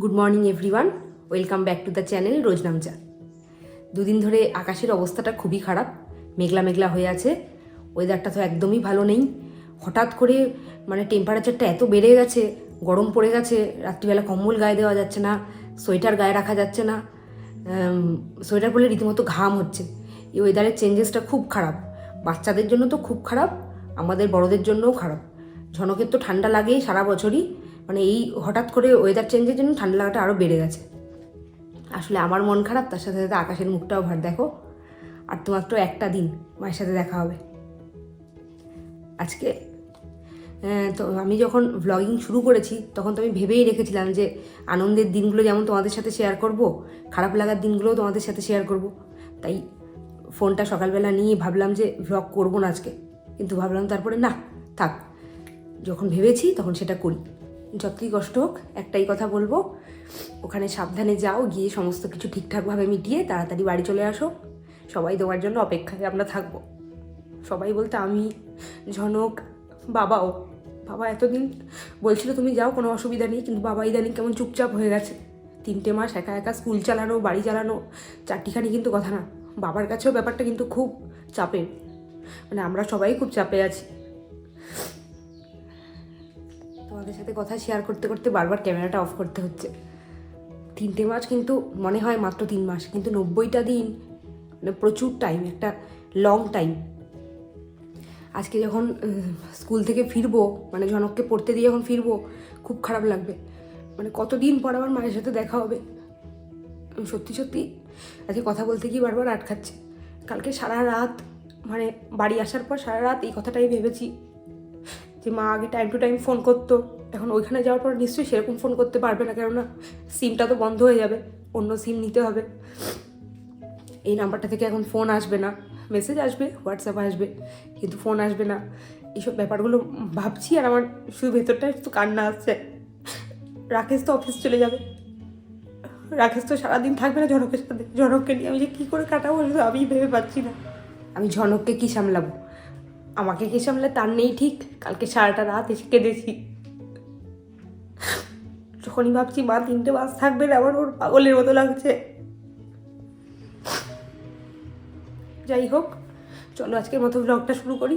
Good morning everyone welcome back to the channel Rojnamcha দুদিন ধরে আকাশের অবস্থাটা খুবই খারাপ, মেঘলা মেঘলা হয়ে আছে। ওয়েদারটা তো একদমই ভালো নেই। হঠাৎ করে মানে টেম্পারেচারটা এত বেড়ে গেছে, গরম পড়ে গেছে, রাত্রিবেলা কম্বল গায়ে দেওয়া যাচ্ছে না, সোয়েটার গায়ে রাখা যাচ্ছে না সোয়েটার পরলে রীতিমতো ঘাম হচ্ছে। এই ওয়েদারের চেঞ্জেসটা খুব খারাপ। বাচ্চাদের জন্য তো খুব খারাপ, আমাদের বড়দের জন্যও খারাপ। ঝনকের তো ঠান্ডা লাগেই সারা বছরই। মানে এই হঠাৎ করে ওয়েদার চেঞ্জের জন্য ঠান্ডা লাগাটা আরও বেড়ে গেছে। আসলে আমার মন খারাপ, তার সাথে সাথে আকাশের মুখটাও ভার, দেখো। আর তো মাত্র একটা দিন, মায়ের সাথে দেখা হবে। আজকে তো আমি যখন ব্লগিং শুরু করেছি, তখন তো আমি ভেবেই রেখেছিলাম যে আনন্দের দিনগুলো যেমন তোমাদের সাথে শেয়ার করব, খারাপ লাগার দিনগুলোও তোমাদের সাথে শেয়ার করব। তাই ফোনটা সকালবেলা নিয়ে ভাবলাম যে ব্লগ করব না আজকে। কিন্তু ভাবলাম তারপরে না, থাক। যখন ভেবেছি তখন সেটা করি। যতই কষ্ট হোক, একটাই কথা বলব, ওখানে সাবধানে যাও, গিয়ে সমস্ত কিছু ঠিকঠাকভাবে মিটিয়ে তাড়াতাড়ি বাড়ি চলে আসো। সবাই তোমার জন্য অপেক্ষায় আমরা থাকব। সবাই বলতে আমি, ঝনক, বাবাও। বাবা এতদিন বলছিল তুমি যাও, কোনো অসুবিধা নেই, কিন্তু বাবা ইদানিং কেমন চুপচাপ হয়ে গেছে। তিনটে মাস একা একা স্কুল চালানো, বাড়ি চালানো, চারটিখানি কিন্তু কথা না। বাবার কাছেও ব্যাপারটা কিন্তু খুব চাপের। মানে আমরা সবাই খুব চাপে আছি। তোমাদের সাথে কথা শেয়ার করতে করতে বারবার ক্যামেরাটা অফ করতে হচ্ছে। তিনটে মাস কিন্তু মনে হয় মাত্র তিন মাস, কিন্তু নব্বইটা দিন মানে প্রচুর টাইম একটা লং টাইম আজকে যখন স্কুল থেকে ফিরবো মানে জনককে পড়তে দিয়ে যখন ফিরবো, খুব খারাপ লাগবে। মানে কতদিন পর আমার মায়ের সাথে দেখা হবে? আমি সত্যি সত্যি আজকে কথা বলতে গিয়ে বারবার আটকাচ্ছে। কালকে সারা রাত মানে বাড়ি আসার পর সারা রাত এই কথাটাই ভেবেছি। যে মা আগে টাইম টু টাইম ফোন করতো। এখন ওইখানে যাওয়ার পর নিশ্চয়ই সেরকম ফোন করতে পারবে না, কেননা সিমটা তো বন্ধ হয়ে যাবে, অন্য সিম নিতে হবে। এই নাম্বারটা থেকে এখন ফোন আসবে না। মেসেজ আসবে হোয়াটসঅ্যাপ আসবে, কিন্তু ফোন আসবে না। এইসব ব্যাপারগুলো ভাবছি আর আমার শুধু ভেতরটা একটু কান্না আসছে। রাকেশ তো অফিস চলে যাবে। রাকেশ তো সারাদিন থাকবে না ঝনকের সাথে। ঝনককে নিয়ে আমি যে কী করে কাটাবো আমি ভেবে পাচ্ছি না। আমি ঝনককে কী সামলাবো? আমাকে কে সামলে? তার নেই ঠিক। কালকে সারাটা রাত এসে কেঁদেছি। যখনই ভাবছি মা তিনটে মাস থাকবে না আমার ওর পাগলের মতো লাগছে। যাই হোক চলো আজকের মতো ব্লগটা শুরু করি।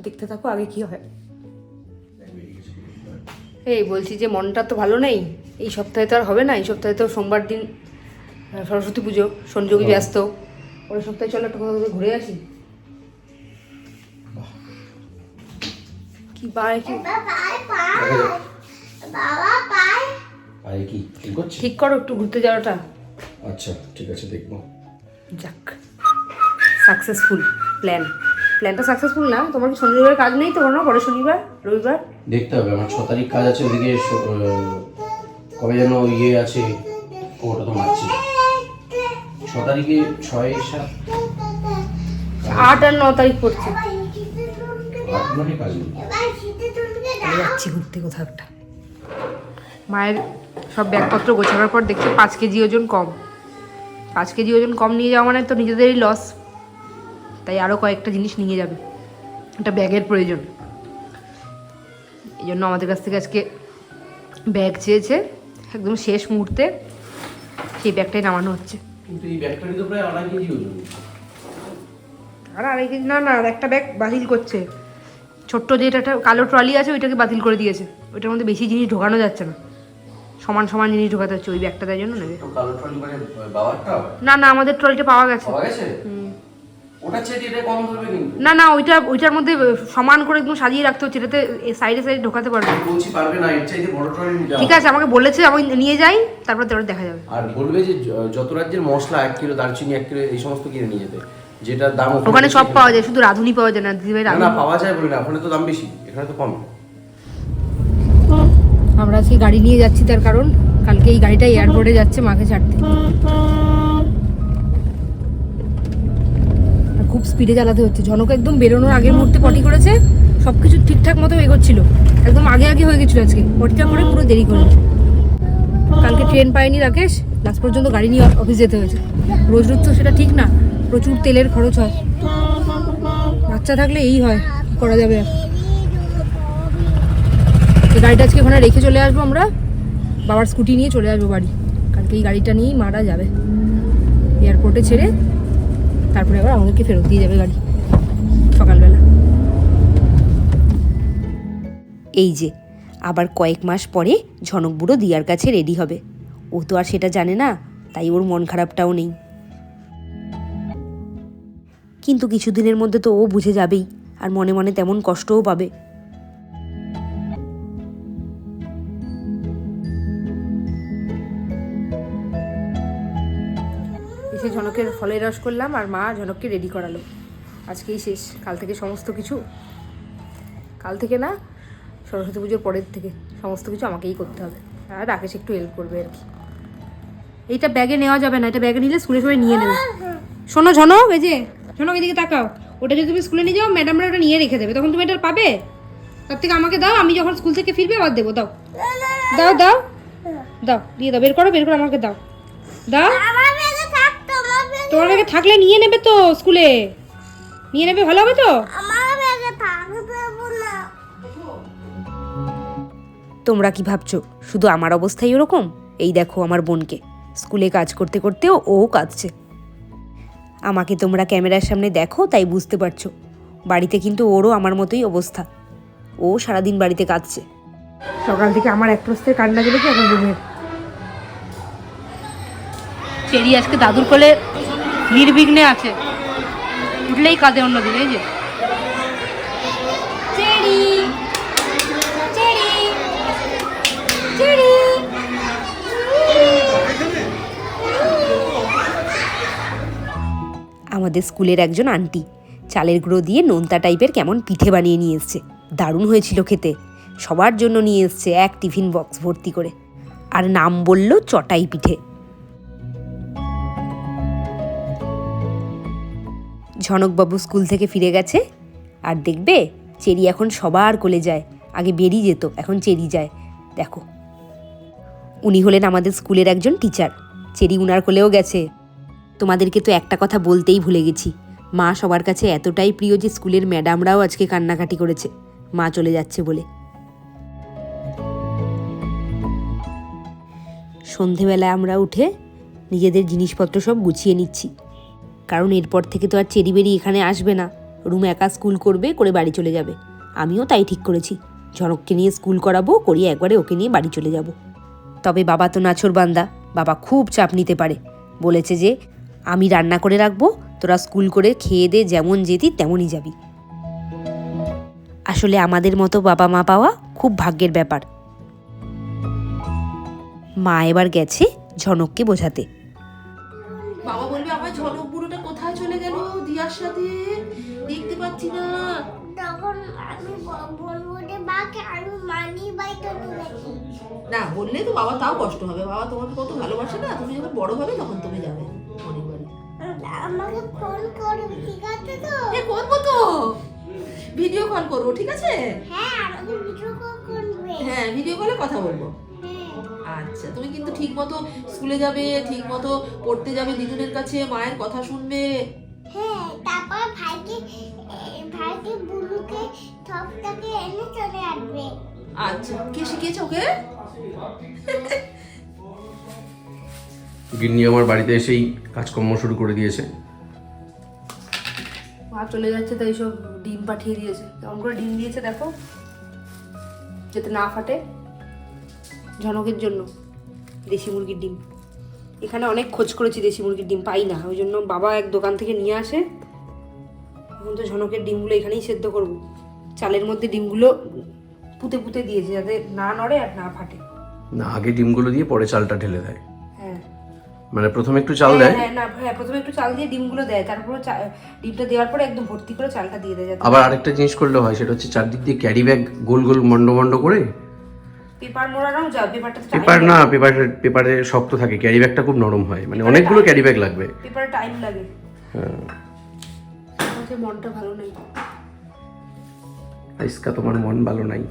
দেখতে থাকো আগে কি হয়। এই বলছি যে মনটা তো ভালো নেই। এই সপ্তাহে তো আর হবে না। এই সপ্তাহে তো সোমবার দিন সরস্বতী পুজো সঞ্যোগী ব্যস্ত। পরের সপ্তাহে চলো একটু কোথাও ঘুরে আসি। কি বাড়ে কি? পায়ে। কি? ঠিক করছে? ঠিক করো একটু ঘুরতে যাওয়াটা আচ্ছা ঠিক আছে দেখব। যাক। সাকসেসফুল প্ল্যান প্ল্যানটা সাকসেসফুল না তোমার কি শনিবার কাজ নেই তো কোনো? পরের শনিবার রবিবার? দেখতে হবে আমার ছ তারিখ কাজ আছে ওদিকে কবে যেন ইয়ে আছে ওটা তো মারছি। ছ তারিখে ছয় সাত? আট আর ন তারিখ পড়ছে। আট মানে কাজ নেই। আমি যাচ্ছি ঘুরতে কোথাও একটা। মায়ের সব ব্যাগপত্র গোছানোর পর দেখছি পাঁচ কেজি ওজন কম। পাঁচ কেজি ওজন কম নিয়ে যাওয়া মানে তো নিজেদেরই লস তাই আরও কয়েকটা জিনিস নিয়ে যাবে। একটা ব্যাগের প্রয়োজন। এই জন্য আমাদের কাছ থেকে আজকে ব্যাগ চেয়েছে। একদম শেষ মুহূর্তে সেই ব্যাগটাই নামানো হচ্ছে। কিন্তু এই ব্যাগটারই তো প্রায় আড়াই কেজি ওজন। আর আড়াই কেজি না না একটা ব্যাগ বাতিল করছে। ছোট্ট যেটা একটা কালো ট্রলি আছে ওইটাকে বাতিল করে দিয়েছে। ওইটার মধ্যে বেশি জিনিস ঢোকানো যাচ্ছে না। সমান সমান জিনিস ঢোকাতে হচ্ছে ওই ব্যাগটা তাই জন্য নেবে। মানে না না আমাদের ট্রলিটা পাওয়া গেছে। না না ওইটা ওইটার মধ্যে সমান করে একদম সাজিয়ে রাখতে হচ্ছে এটাতে সাইডে সাইডে ঢোকাতে পারবে। ঠিক আছে আমাকে বলেছে আমি নিয়ে যাই তারপর তোর দেখা যাবে। আর বলবে যে যত রাজ্যের মশলা এক কিলো দারচিনি এক কিলো এই সমস্ত কিনে নিয়ে যেতে। যেটার দাম ওখানে সব পাওয়া যায় শুধু রাঁধুনি পাওয়া যায় না দিদিভাই না না পাওয়া যায় বলে না ওখানে তো দাম বেশি এখানে তো কম। আমরা আজকে গাড়ি নিয়ে যাচ্ছি তার কারণ কালকে এই গাড়িটা এয়ারপোর্টে যাচ্ছে মাকে ছাড়তে। খুব স্পিডে চালাতে হচ্ছে। জনক একদম বেরোনোর আগের মুহূর্তে পটি করেছে সব কিছু ঠিকঠাক মতো এগোচ্ছিল। একদম আগে আগে হয়ে গেছিল আজকে। পটিটা করে পুরো দেরি করে কালকে ট্রেন পায়নি রাকেশ লাস্ট পর্যন্ত গাড়ি নিয়ে অফিস যেতে হয়েছে। রোজ রোজ তো সেটা ঠিক না। প্রচুর তেলের খরচ হয়। বাচ্চা থাকলে এই হয়, করা যাবে? এই গাড়িটা আজকে ওখানে রেখে চলে আসব আমরা। বাবার স্কুটি নিয়ে চলে আসব বাড়ি। কালকে এই গাড়িটা নিয়েই মারা যাবে। এয়ারপোর্টে ছেড়ে তারপরে আবার আমাদেরকে ফেরত দিয়ে যাবে গাড়ি সকালবেলা। এই যে, আবার কয়েক মাস পরে ঝনক বুড়ো দিয়ার কাছে রেডি হবে। ও তো আর সেটা জানে না, তাই ওর মন খারাপটাও নেই। কিন্তু কিছুদিনের মধ্যে তো ও বুঝে যাবেই, আর মনে মনে তেমন কষ্টও পাবে। এসে ঝনকের ফলের রস করলাম আর মা ঝনককে রেডি করালো। আজকেই শেষ, কাল থেকে সমস্ত কিছু। কাল থেকে না, সরস্বতী পুজোর পরের থেকে সমস্ত কিছু আমাকেই করতে হবে। আর রাকেশ একটু হেল্প করবে আর কি। এইটা ব্যাগে নেওয়া যাবে না, এটা ব্যাগে নিলে স্কুলে সবাই নিয়ে নেবে। শোনো ঝনক, এই যে ঝনক এদিকে তাকাও। ওটা যদি তুমি স্কুলে নিয়ে যাও, ম্যাডামরা ওটা নিয়ে রেখে দেবে। তখন তুমি এটা পাবে? তার থেকে আমাকে দাও, আমি যখন স্কুল থেকে ফিরবে, আবার দেবো। দাও। দাও দাও। দাও, দিয়ে দাও। বের করো বের করো, আমাকে দাও। দাও। তোমার ব্যাগে থাকলে নিয়ে নেবে তো স্কুলে। নিয়ে নেবে, ভালো হবে তো? তোমরা কি ভাবছ? শুধু আমার অবস্থাই ওরকম? এই দেখো আমার বোনকে। স্কুলে কাজ করতে করতেও ও কাঁদছে। আমাকে তোমরা ক্যামেরার সামনে দেখো তাই বুঝতে পারছ। বাড়িতে কিন্তু ওরও আমার মতোই অবস্থা। ও সারাদিন বাড়িতে কাঁদছে। সকাল থেকে আমার এক প্রস্তের কান্না গেলে কি এখন রুমের চেরি আজকে দাদুর কোলে নির্বিঘ্নে আছে। উঠলেই কাঁদে অন্যদিন এই যে। আমাদের স্কুলের একজন আন্টি। চালের গুঁড়ো দিয়ে নোনতা টাইপের কেমন পিঠে বানিয়ে নিয়ে এসছে। দারুণ হয়েছিল খেতে। সবার জন্য নিয়ে এসছে এক টিফিন বক্স ভর্তি করে। আর নাম বলল চটাই পিঠে। ঝনকবাবু স্কুল থেকে ফিরে গেছে। আর দেখবে, চেরি এখন সবার কোলে যায়। আগে বেরিয়ে যেত, এখন চেরি যায়। দেখো। উনি হলেন আমাদের স্কুলের একজন টিচার। চেরি উনার কোলেও গেছে। তোমাদেরকে তো একটা কথা বলতেই ভুলে গেছি। মা সবার কাছে এতটাই প্রিয় যে স্কুলের ম্যাডামরাও আজকে কান্নাকাটি করেছে। মা চলে যাচ্ছে বলে। সন্ধেবেলায় আমরা উঠে নিজেদের জিনিসপত্র সব গুছিয়ে নিচ্ছি। কারণ এরপর থেকে তো আর চেরি বেরি এখানে আসবে না। রুম একা স্কুল করবে, করে বাড়ি চলে যাবে। আমিও তাই ঠিক করেছি। ঝনককে নিয়ে স্কুল করাবো, করিয়ে একবারে ওকে নিয়ে বাড়ি চলে যাব। তবে বাবা তো নাছর বান্দা। বাবা খুব চাপ নিতে পারে। বলেছে যে আমি রান্না করে রাখব তোরা স্কুল করে খেয়ে দে যেমন যেতি তেমনই যাবি। আসলে আমাদের মতো বাবা মা পাওয়া খুব ভাগ্যের ব্যাপার। মা এবার গেছে ঝনককে বোঝাতে। বাবা বলবে আমার ঝনক বুড়োটা কোথায় চলে গেল? দিয়ার সাথে? দেখতে পাচ্ছি না। তখন আমি বলব যে বাকে আমি মানি নিয়েছি না বললে তো বাবা তাও কষ্ট হবে। বাবা তোমাকে কত ভালোবাসে না? তুমি যখন বড় হবে তখন তুমি যাবে। আমাকে ফোন করবে ঠিক আছে তো? এ করব তো। ভিডিও কল করব ঠিক আছে? হ্যাঁ আমাকে ভিডিও কল করবে। হ্যাঁ ভিডিও কলে কথা বলব। হ্যাঁ। আচ্ছা তুমি কিন্তু ঠিক মতো স্কুলে যাবে ঠিক মতো পড়তে যাবে দিদুনের কাছে মায়ের কথা শুনবে। হ্যাঁ তারপর ভাইকে ভাইকে বুলুকে সবটাকে এনে চলে আসবে। আচ্ছা কে শিখিয়েছে ওকে? গিন্নি আমার বাড়িতে এসেই কাজকর্ম শুরু করে দিয়েছে। চলে যাচ্ছে, তাই সব ডিম পাঠিয়ে দিয়েছে। কেমন করে ডিম দিয়েছে দেখো, যাতে না ফাটে। ঝনকের জন্য দেশি মুরগির ডিম। এখানে অনেক খোঁজ করেছি দেশি মুরগির ডিম, পাই না। ওই জন্য বাবা এক দোকান থেকে নিয়ে আসে। এখন তো ঝনকের ডিমগুলো এখানেই সেদ্ধ করব। চালের মধ্যে ডিমগুলো পুঁতে পুঁতে দিয়েছে, যাতে না নড়ে আর না ফাটে। না, আগে ডিমগুলো দিয়ে পরে চালটা ঢেলে দেয়। মানে প্রথমে একটু চাল হ্যাঁ, দেয়? হ্যাঁ না হ্যাঁ প্রথমে একটু চাল দিয়ে ডিমগুলো দেয় তারপর ডিমটা দেওয়ার পরে একদম ভর্তি করে চালটা দিয়ে দেয় আবার আরেকটা জিনিস করলে হয় সেটা হচ্ছে চারদিক দিয়ে ক্যারি ব্যাগ গোল গোল মন্ড মন্ড করে? পেপার মোড়ানোও যা পেপারটা পেপার না পেপার পেপারে শক্ত থাকে ক্যারি ব্যাগটা খুব নরম হয় মানে অনেকগুলো ক্যারি ব্যাগ লাগবে। পেপারে টাইম লাগে। হ্যাঁ। আমাদের মনটা ভালো নেই। আইসকা তোমার মন ভালো নাই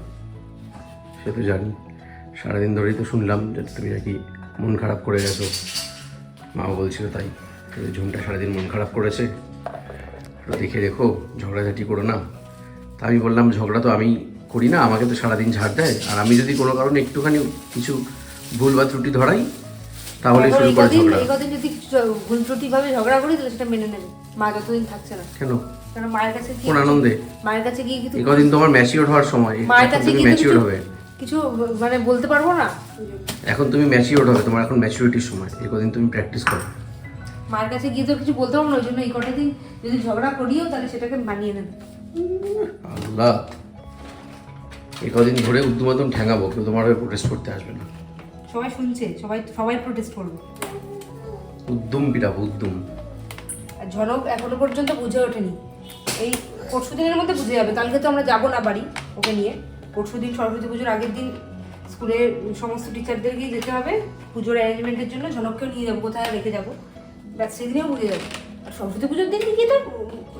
সে তো জানি। সারাদিন ধরেই তো শুনলাম যে তুমি নাকি মন খারাপ করে গেছো। মাও বলছিল তাই। ঝুমটা সারাদিন মন খারাপ করেছে। দেখে রেখো ঝগড়াঝাটি করো না। তা আমি বললাম ঝগড়া তো আমি করি না আমাকে তো সারাদিন ঝাড় দেয়। আর আমি যদি কোনো কারণে একটুখানি কিছু ভুল বা ত্রুটি ধরাই এখন শুরু করে ঝগড়া। কদিন যদি ভুল ত্রুটিভাবে ঝগড়া করি তাহলে সেটা মেনে নেবে। মা যতদিন থাকছে না। কেন? কারণ মায়ের কাছে কোন আনন্দে? মায়ের কাছে গিয়ে এই কদিন তোমার ম্যাচিওর হওয়ার সময় মায়ের কাছে গিয়ে ম্যাচিওর হবে। কিছু মানে বলতে পারব না? এখন তুমি ম্যাচিওর হবে তোমার এখন ম্যাচুরিটির সময় এই কদিন তুমি প্র্যাকটিস করো। মার কাছে গিয়ে তো কিছু বলতে পারব না ওই জন্য এই কটা দিন যদি ঝগড়া করিও তাহলে সেটাকে মানিয়ে নেবে। আল্লাহ এই কদিন ধরে উদ্যমাতম ঠ্যাঙাবো কেউ তোমার হয়ে প্রোটেস্ট করতে আসবে না। সবাই শুনছে সবাই সবাই প্রোটেস্ট করবে। উদ্যম পিটাবো উদ্যম। আর ঝনক এখনও পর্যন্ত বুঝে ওঠেনি। এই পরশু দিনের মধ্যে বুঝে যাবে কালকে তো আমরা যাব না বাড়ি ওকে নিয়ে। পরশু দিন সরস্বতী পুজোর আগের দিন স্কুলের সমস্ত টিচারদেরকেই যেতে হবে। পুজোর অ্যারেঞ্জমেন্টের জন্য ঝনককেও নিয়ে যাব, কোথায় রেখে যাব। ব্যাস সেদিনেও বুঝে যাব। আর সরস্বতী পুজোর দিন গিয়ে তো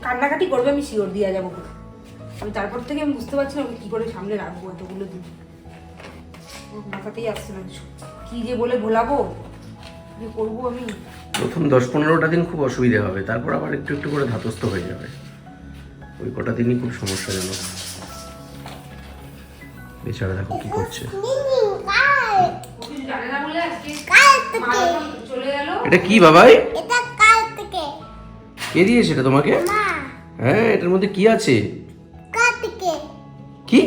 কান্নাকাটি করবে, আমি শিওর দিয়ে যাব। আমি তারপর থেকে আমি বুঝতে পারছি না আমি কী করে সামনে রাখব এতগুলো দিন। মাথাতেই আসছে না কী যে বলে ভোলাবো, কী করব আমি? প্রথম দশ পনেরোটা দিন খুব অসুবিধা হবে, তারপর আবার একটু একটু করে ধাতস্থ হয়ে যাবে। ওই কটা দিনই খুব সমস্যাজনক। বেচারা দেখো কি করছে? নিনি কাল ও কিছু জানে না বলে আজকে কাল মা থেকে যখন চলে গেল? এটা কি বাবাই? এটা কাল থেকে কে দিয়েছে এটা তোমাকে? মা। হ্যাঁ এটার মধ্যে কি আছে? কি?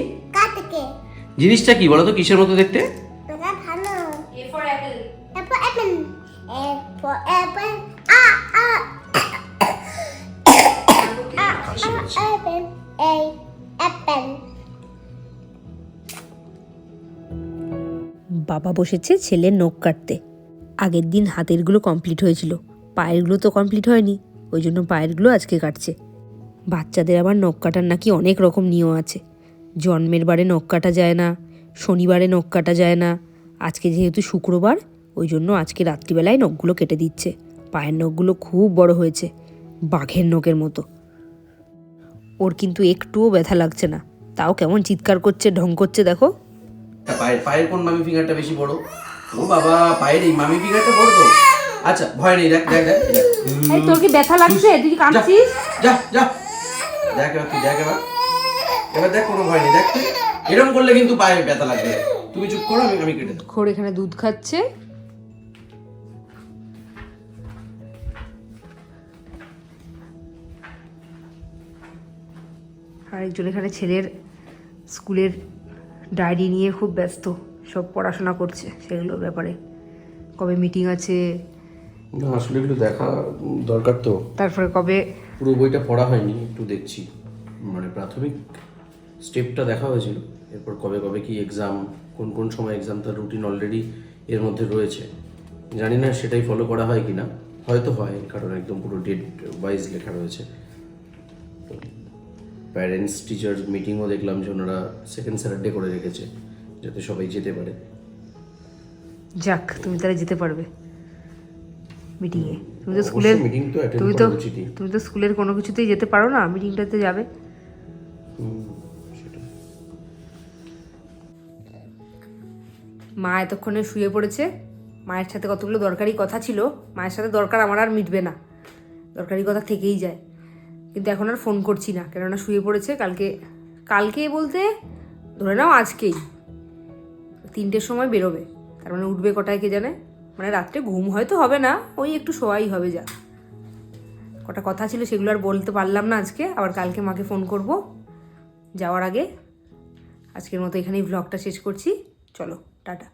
জিনিসটা কি বলো তো কিসের মতো দেখতে? এটা ভালো। A for apple Apple, apple. Apple, বাবা বসেছে ছেলের নখ কাটতে। আগের দিন হাতেরগুলো কমপ্লিট হয়েছিল। পায়েরগুলো তো কমপ্লিট হয়নি। ওই জন্য পায়েরগুলো আজকে কাটছে। বাচ্চাদের আবার নখ কাটার নাকি অনেক রকম নিয়ম আছে। জন্মের বারে নখ কাটা যায় না, শনিবারে নখ কাটা যায় না। আজকে যেহেতু শুক্রবার, ওই জন্য আজকে রাত্রিবেলায় নখগুলো কেটে দিচ্ছে। পায়ের নখগুলো খুব বড় হয়েছে, বাঘের নখের মতো। ওর কিন্তু একটুও ব্যথা লাগছে না। তাও কেমন চিৎকার করছে, ঢং করছে, দেখো। পায়ের পায়ের কোন মামি ফিঙ্গারটা বেশি বড়? ও বাবা পায়ের এই মামি ফিঙ্গারটা বড় তো। আচ্ছা ভয় নেই দেখ দেখ দেখ। এই তোর কি ব্যথা লাগছে? তুই কি কাঁদছিস? যা যা। দেখ এবার তুই দেখ এবার। এবার দেখ কোনো ভয় নেই দেখ তুই। এরকম করলে কিন্তু পায়ে ব্যথা লাগবে। তুমি চুপ করো আমি আমি কেটে দেবো। খোর এখানে দুধ খাচ্ছে। আরেকজন এখানে ছেলের স্কুলের ডায়েরি নিয়ে খুব ব্যস্ত সব পড়াশোনা করছে সেগুলোর ব্যাপারে। কবে মিটিং আছে? না আসলে এগুলো দেখা দরকার তো। তারপরে কবে? পুরো বইটা পড়া হয়নি একটু দেখছি। মানে প্রাথমিক স্টেপটা দেখা হয়েছিল। এরপর কবে কবে কি এক্সাম কোন কোন সময় এক্সাম তার রুটিন অলরেডি এর মধ্যে রয়েছে। জানি না সেটাই ফলো করা হয় কিনা। হয়তো হয় কারণ একদম পুরো ডেট ওয়াইজ লেখা রয়েছে। প্যারেন্টস টিচার মিটিংও দেখলাম যে ওনারা সেকেন্ড স্যাটারডে করে রেখেছে যাতে সবাই যেতে পারে। যাক তুমি তাহলে যেতে পারবে মিটিংয়ে তুমি তো স্কুলের meeting তো তুমি তো তুমি তো স্কুলের কোনো কিছুতেই যেতে পারো না মিটিংটাতে যাবে। মা এতক্ষণে শুয়ে পড়েছে। মায়ের সাথে কতগুলো দরকারি কথা ছিল মায়ের সাথে দরকার আমার আর মিটবে না। দরকারি কথা থেকেই যায়। কিন্তু এখন আর ফোন করছি না, কেননা শুয়ে পড়েছে কালকে কালকে বলতে ধরে নাও আজকেই। তিনটের সময় বেরোবে, তার মানে উঠবে কটায় কে জানে? মানে রাত্রে ঘুম হয়তো হবে না, ওই একটু শোয়াই হবে যা। কটা কথা ছিল সেগুলো আর বলতে পারলাম না আজকে, আবার কালকে মাকে ফোন করব। যাওয়ার আগে আজকের মতো এখানেই ব্লগটা শেষ করছি। চলো, টাটা।